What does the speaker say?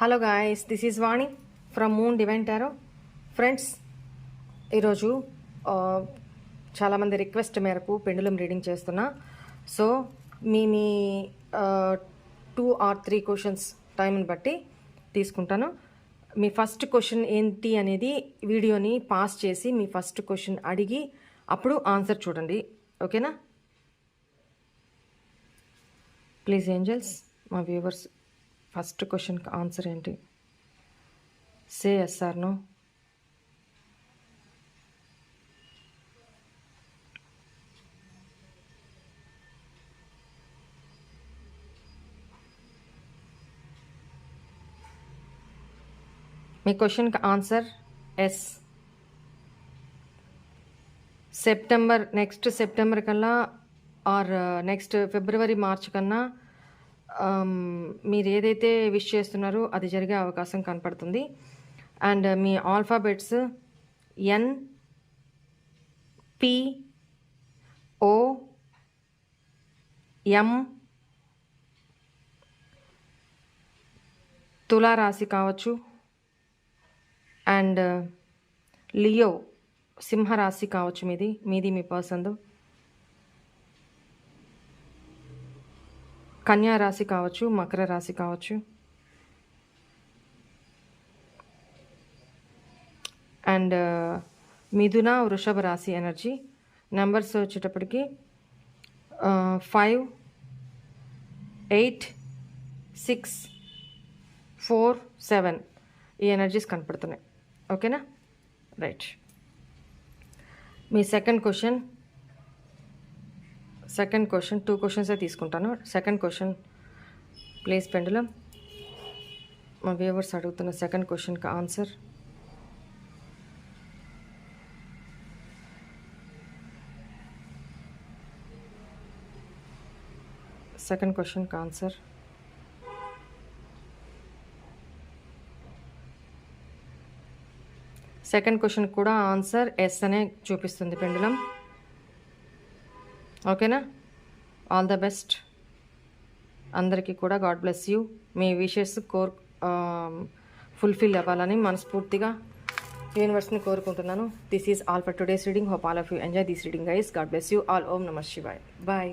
Hello guys this is Vani from moon divine tarot friends ఈరోజు చాలామంది request మేరకు pendulum reading చేస్తున్నా. So మీ మీ టూ ఆర్ త్రీ క్వశ్చన్స్ టైంని బట్టి తీసుకుంటాను. మీ ఫస్ట్ క్వశ్చన్ ఏంటి అనేది వీడియోని పాస్ చేసి మీ ఫస్ట్ క్వశ్చన్ అడిగి అప్పుడు ఆన్సర్ చూడండి. ఓకేనా? ప్లీజ్ ఏంజల్స్ మా వ్యూవర్స్ ఫస్ట్ క్వశ్చన్కి ఆన్సర్ ఏంటి? Say yes sir no. మీ క్వశ్చన్కి answer yes. September next September కల్లా ఆర్ నెక్స్ట్ ఫిబ్రవరి మార్చ్ కన్నా మీరు ఏదైతే విష్ చేస్తున్నారో అది జరిగే అవకాశం కనపడుతుంది. And me alphabets N P O M తులారాశి కావచ్చు. అండ్ లియో సింహరాశి కావచ్చు మీది మీది మీ పర్సన్దు. కన్యా రాశి కావచ్చు మకర రాశి కావచ్చు. అండ్ మిథున వృషభ రాశి ఎనర్జీ. నెంబర్స్ వచ్చేటప్పటికి five eight six four seven. ఈ ఎనర్జీస్ కనపడుతున్నాయి. ఓకేనా? రైట్. మీ second question second question two క్వశ్చన్సే తీసుకుంటాను. Second question place pendulum. మా వ్యూవర్స్ అడుగుతున్న సెకండ్ క్వశ్చన్కి ఆన్సర్. సెకండ్ క్వశ్చన్కి ఆన్సర్. సెకండ్ క్వశ్చన్ కూడా ఆన్సర్ ఎస్ అనే చూపిస్తుంది పెండులం. ఓకేనా? ఆల్ ద బెస్ట్ అందరికీ కూడా గాడ్ బ్లెస్ యూ మీ విషెస్ కోర్ ఫుల్ఫిల్ అవ్వాలని మనస్ఫూర్తిగా యూనివర్స్ని కోరుకుంటున్నాను. This is all for today's reading hope all of you enjoy this reading guys God bless you all Om Namah Shivay bye